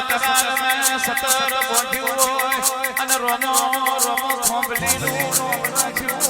સતગાર મેં સતર બોઢ્યું અને રોમો રોમો ખોંભલીનું રોમ રાખ્યું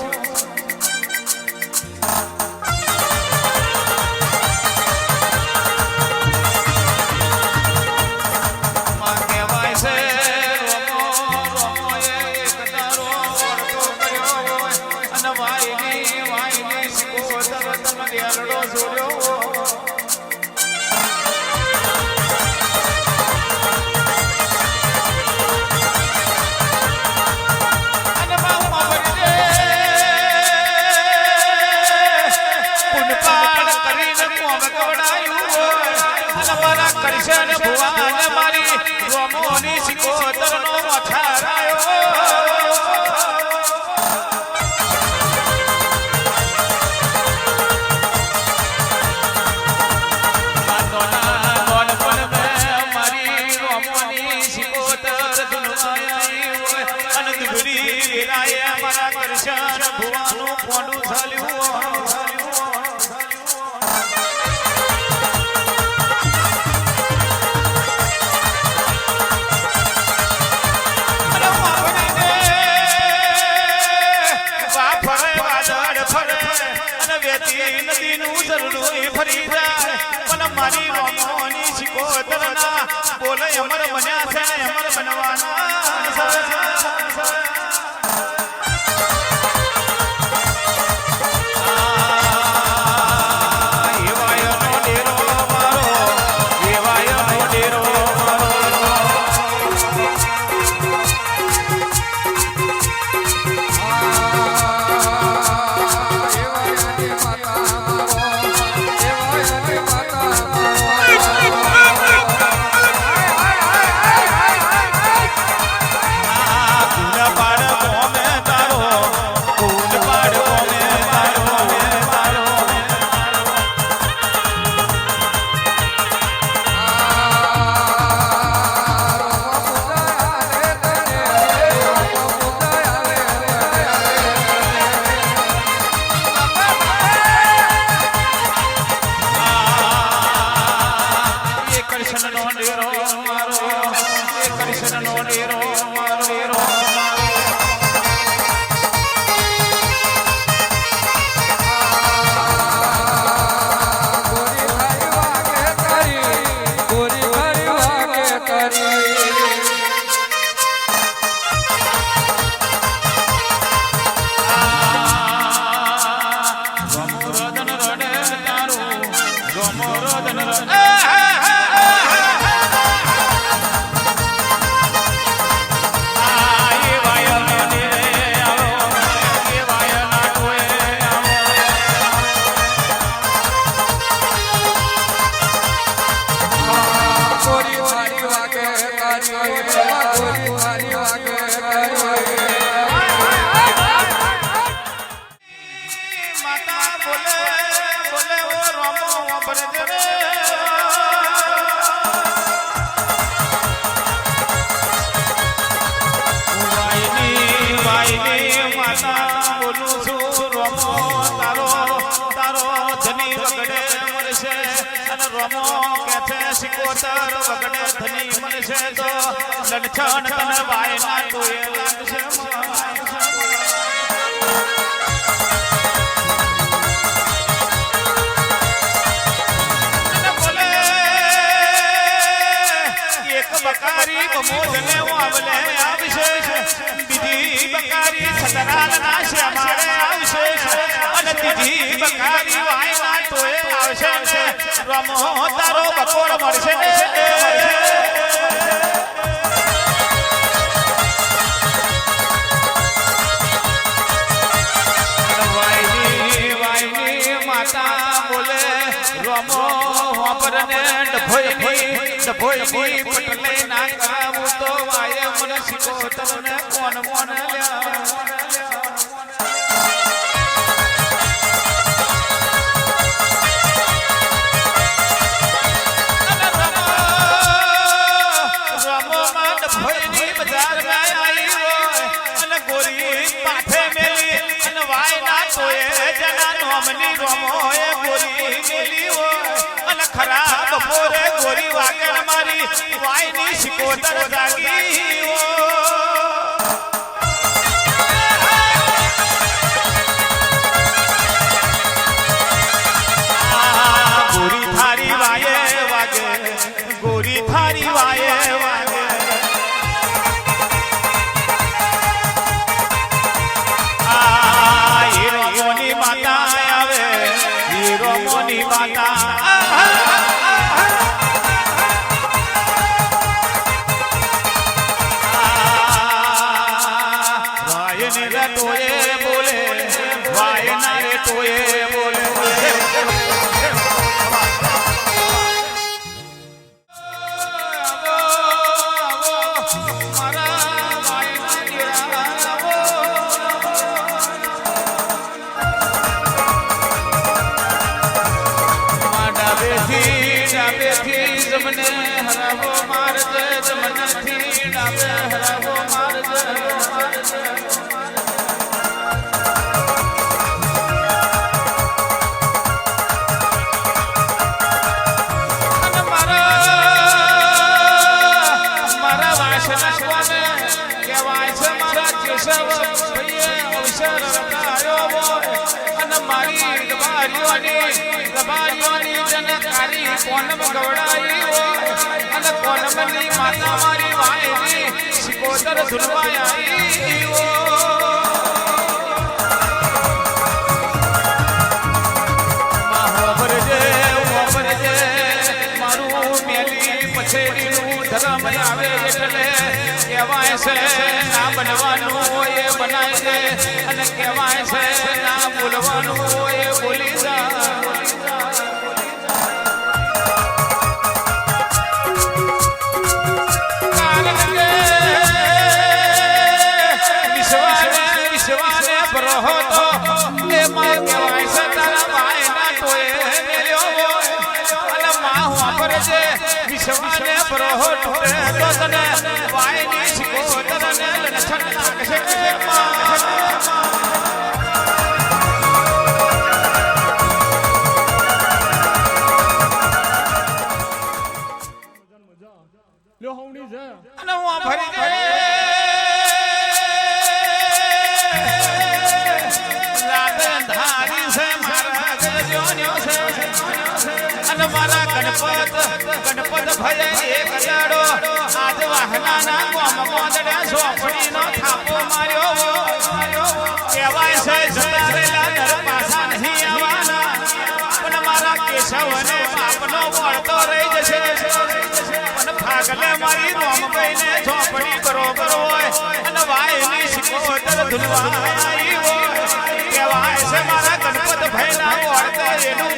mañana. તર વગડે ધની મન છે તો લડછણ તન વાય ના તુએ બકારી મોજ લેવો આવલે આવશે. બીજી બકારી સતરાલ નાશે અમારે આવશે. અને ત્રીજી બકારી વાયના તોય આવશે રમો તારો બકોર મળશે માતા બોલે ડભોઈની પટલે નાખાવું તો વાય મન શીખો તમને કોણ મોન જના નોમની એ ગોરી ગેલી હોય. ખરા બપોરે ગોરી વાગે અમારી વાયની શિકોતર જાગી ઓ જમને હરાવો મારજે જમનાથી ડાબે હરાવો મારજે મારજે મારા દબારીઓની દબારીઓની જનકારી કોણ ગવડાઈ કોનમની માતા, મારી વાયની શિકોદર ધુલવાઈ આવી ધર્મ આવે એટલે કહેવાય છે, ના બનવાનું એ બનાય છે અને કહેવાય છે, ના બોલવાનું વિશ્વાને ભરોહો તૂટે તો તને વાયની શિકોતરને લણછણ નાખશે. માં. લ્યો છે અને હું ભરી દે. મારા ગણપત ગણપત ભય એક દાડો આજ વાહનાના ગોમ ગોંદડા ઝોપડીનો થાપો માર્યો. કહેવાય છે જતારેલા દર પાછા નહીં આવવાના. પણ મારા કેશવને બાપનો વળતો રહી જશે પણ ભાગલે મારી રોમભાઈને ઝોપડી બરોબર હોય અને વાયની શિકોતર આવી હોય. કહેવાય છે, મારા ગણપત ભાઈના વળતે એનું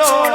বড়